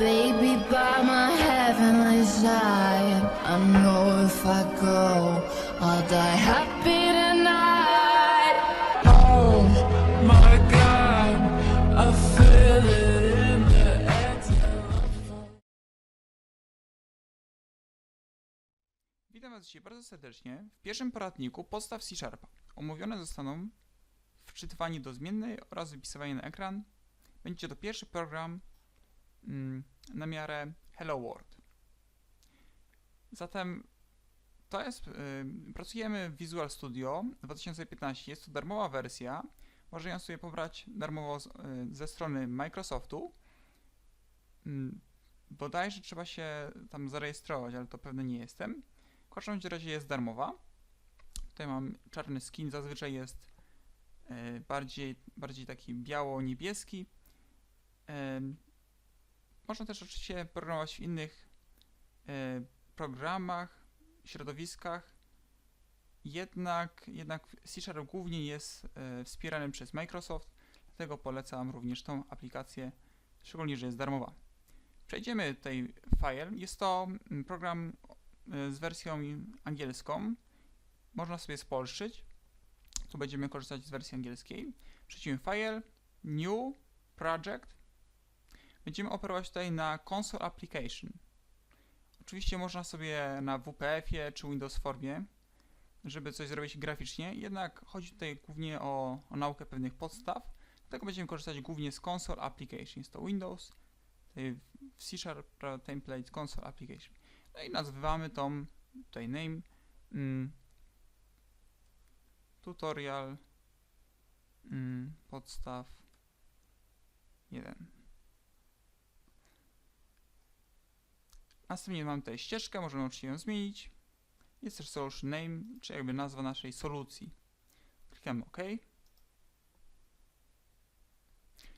Baby, by my heavenly side. I know if I go, I'll die happy tonight. Oh my god, I feel it in the air. Witam Was dzisiaj bardzo serdecznie w pierwszym poradniku podstaw C Sharpa. Omówione zostaną wczytywanie do zmiennej oraz wypisywanie na ekran. Będzie to pierwszy program na miarę Hello World. Zatem to jest, y, pracujemy w Visual Studio 2015. Jest to darmowa wersja. Można ją sobie pobrać darmowo y, ze strony Microsoftu. Mm, bodajże trzeba się tam zarejestrować, ale to pewnie nie jestem. W każdym razie jest darmowa. Tutaj mam czarny skin, zazwyczaj jest e, bardziej, bardziej taki biało-niebieski. Można też oczywiście programować w innych e, programach, środowiskach. Jednak, jednak C Sharp głównie jest e, wspierany przez Microsoft, dlatego polecam również tą aplikację, szczególnie, że jest darmowa. Przejdziemy tutaj file. Jest to mm, program y, z wersją angielską. Można sobie spolszczyć. Tu będziemy korzystać z wersji angielskiej. Przejdźmy File, New, Project. Będziemy operować tutaj na Console Application. Oczywiście można sobie na WPF-ie czy Windows Formie, żeby coś zrobić graficznie, jednak chodzi tutaj głównie o, o naukę pewnych podstaw. Dlatego będziemy korzystać głównie z Console Application. Jest to Windows, w C Sharp Template Console Application. No i nazywamy tą tutaj name mm, tutorial mm, podstaw 1. Następnie mamy tutaj ścieżkę, możemy oczywiście ją zmienić. Jest też solution name, czy jakby nazwa naszej solucji. Klikamy OK.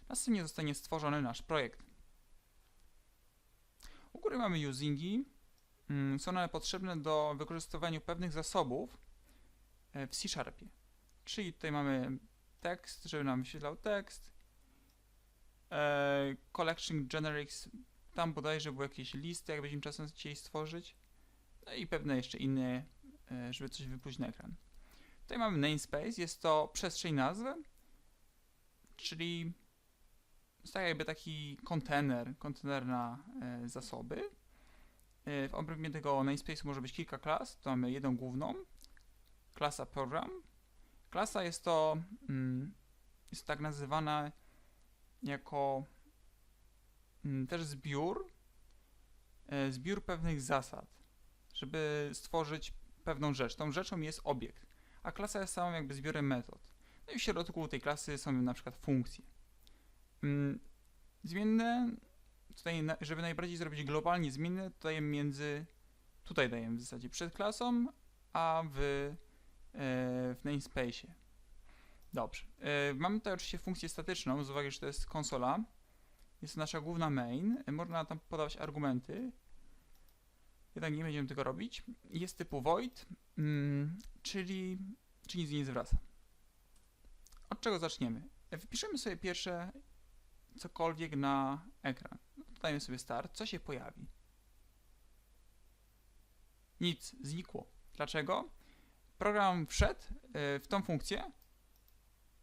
Następnie zostanie stworzony nasz projekt. U góry mamy usingi. Mm, Są one potrzebne do wykorzystywania pewnych zasobów e, w C-Sharpie. Czyli tutaj mamy tekst, żeby nam wyświetlał tekst. E, collection generics, tam bodajże były jakieś listy, jakbyśmy czasem chcieli stworzyć. No i pewne jeszcze inne, e, żeby coś wypuścić na ekran. Tutaj mamy namespace, jest to przestrzeń nazwy, czyli jest tak jakby taki kontener, kontener na e, zasoby. E, w obrębie tego namespace'u może być kilka klas. Tu mamy jedną główną, klasa program. Klasa jest to, mm, jest tak nazywana jako też zbiór, e, zbiór pewnych zasad, żeby stworzyć pewną rzecz. Tą rzeczą jest obiekt, a klasa jest samą jakby zbiorem metod. No i w środku tej klasy są na przykład funkcje. Mm, Zmienne, tutaj, żeby najbardziej zrobić globalnie zmienne, dajemy między, tutaj dajemy w zasadzie przed klasą, a w, e, w. Dobrze. E, mamy tutaj oczywiście funkcję statyczną, z uwagi, że to jest konsola. Jest nasza główna main. E, Można tam podawać argumenty. Jednak nie będziemy tego robić. Jest typu void, mm, czyli, czyli nic nie zwraca. Od czego zaczniemy? E, Wypiszemy sobie pierwsze cokolwiek na ekran. Dodajmy sobie start. Co się pojawi? Nic, znikło. Dlaczego? Program wszedł y, w tą funkcję,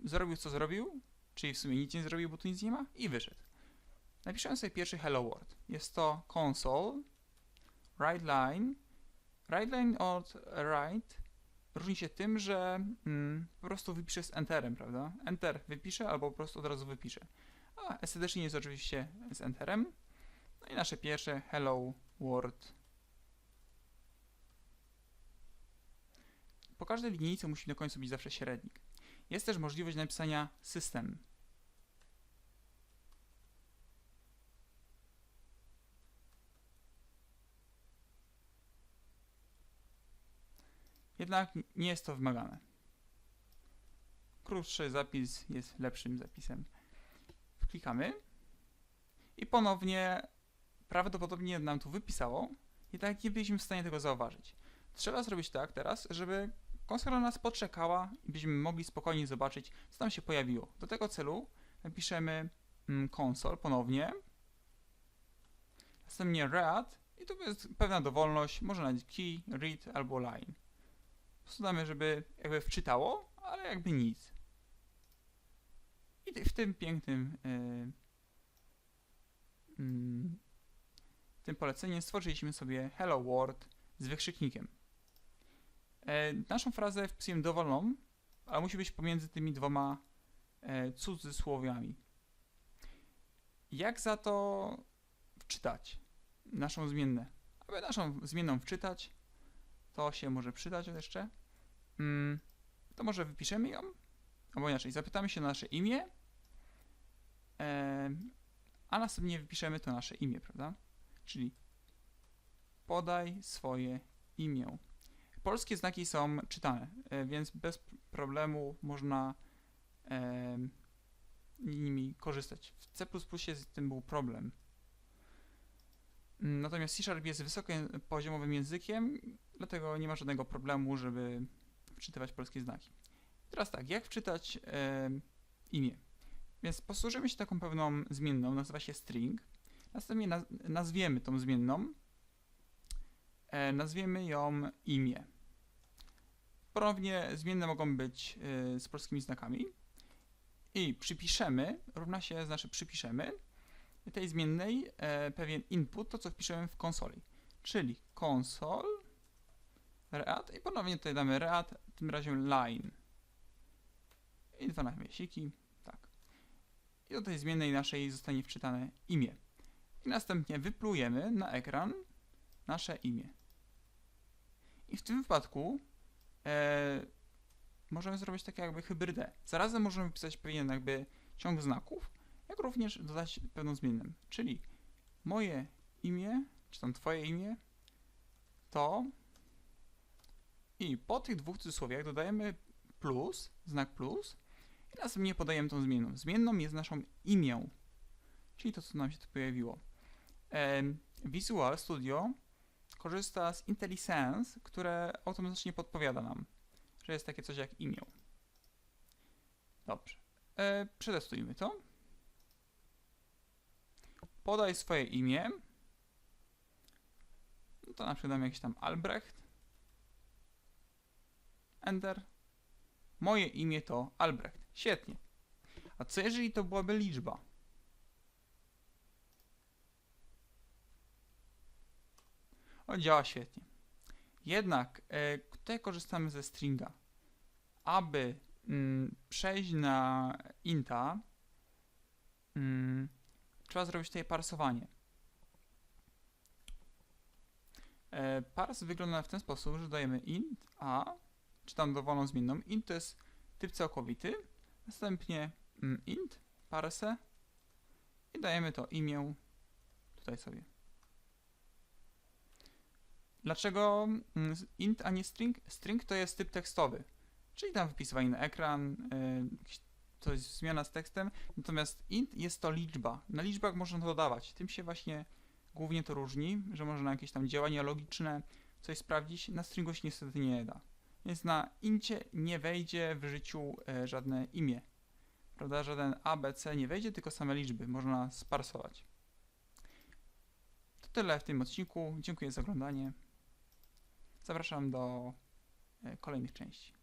zrobił co zrobił, czyli w sumie nic nie zrobił, bo tu nic nie ma, i wyszedł. Napiszemy sobie pierwszy hello world. Jest to console, write line. Write line od write różni się tym, że mm, po prostu wypiszę z enterem, prawda? Enter wypiszę albo po prostu od razu wypiszę. A estetycznie jest oczywiście z enterem. No i nasze pierwsze hello world. Po każdej linijce musi na końcu być zawsze średnik. Jest też możliwość napisania system. Jednak nie jest to wymagane. Krótszy zapis jest lepszym zapisem klikamy i ponownie prawdopodobnie nam tu wypisało, jednak nie byliśmy w stanie tego zauważyć. Trzeba zrobić tak teraz, żeby konsola nas poczekała i byśmy mogli spokojnie zobaczyć, co tam się pojawiło. Do tego celu napiszemy mm, console ponownie Następnie read i tu jest pewna dowolność, można dać key, read albo line. Po prostu damy, żeby jakby wczytało, ale jakby nic. I w tym pięknym yy, mm, tym poleceniem stworzyliśmy sobie Hello World z wykrzyknikiem. E, naszą frazę wpisujemy dowolną, ale musi być pomiędzy tymi dwoma e, cudzysłowiami. Jak za to wczytać naszą zmiennę? Aby naszą zmienną wczytać, to się może przydać jeszcze. Mm, to może wypiszemy ją, albo inaczej, zapytamy się o nasze imię, a następnie wypiszemy to nasze imię, prawda? Czyli podaj swoje imię. Polskie znaki są czytane, e, więc bez problemu można nimi korzystać. W C++ z tym był problem. Mm, Natomiast C Sharp jest wysokopoziomowym językiem, dlatego nie ma żadnego problemu, żeby wczytywać polskie znaki. Teraz tak, jak wczytać em, imię? Więc posłużymy się taką pewną zmienną, nazywa się string. Następnie naz nazwiemy tą zmienną. E, nazwiemy ją imię. Ponownie zmienne mogą być e, z polskimi znakami. I przypiszemy, równa się, znaczy przypiszemy tej zmiennej e, pewien input, to co wpiszemy w konsoli. Czyli console read i ponownie tutaj damy read, tym razem line. I dwa nawiasiki, tak. I do tej zmiennej naszej zostanie wczytane imię. I następnie wyplujemy na ekran nasze imię. I w tym wypadku e, możemy zrobić takie jakby hybrydę. Zarazem możemy wpisać pewien jakby ciąg znaków, jak również dodać pewną zmiennę. Czyli moje imię, czy tam twoje imię, to i po tych dwóch cudzysłowiach dodajemy plus, znak plus i następnie podajemy tą zmienną. Zmienną jest naszą imię, czyli to, co nam się tu pojawiło. Visual Studio korzysta z IntelliSense, które automatycznie podpowiada nam, że jest takie coś jak imię. Dobrze. E, przetestujmy to. Podaj swoje imię. No to na przykład dam jakiś tam Albrecht. Enter. Moje imię to Albrecht. Świetnie. A co jeżeli to byłaby liczba? O, działa świetnie. Jednak e, tutaj korzystamy ze stringa. Aby mm, przejść na inta, mm, trzeba zrobić tutaj parsowanie. E, pars wygląda w ten sposób, że dajemy int a, czy tam dowolną zmienną. Int to jest typ całkowity, następnie mm, int, parse i dajemy to imię tutaj sobie. Dlaczego mm, int, a nie string? String to jest typ tekstowy, czyli tam wypisywanie na ekran, y, coś, zmiana z tekstem, natomiast int jest to liczba. Na liczbach można dodawać. Tym się właśnie głównie to różni, że można jakieś tam działania logiczne coś sprawdzić, na stringu się niestety nie da. Więc na incie nie wejdzie w życiu e, żadne imię. Prawda? Żaden A, B, C nie wejdzie, tylko same liczby. Można sparsować. To tyle w tym odcinku. Dziękuję za oglądanie. Zapraszam do e, kolejnych części.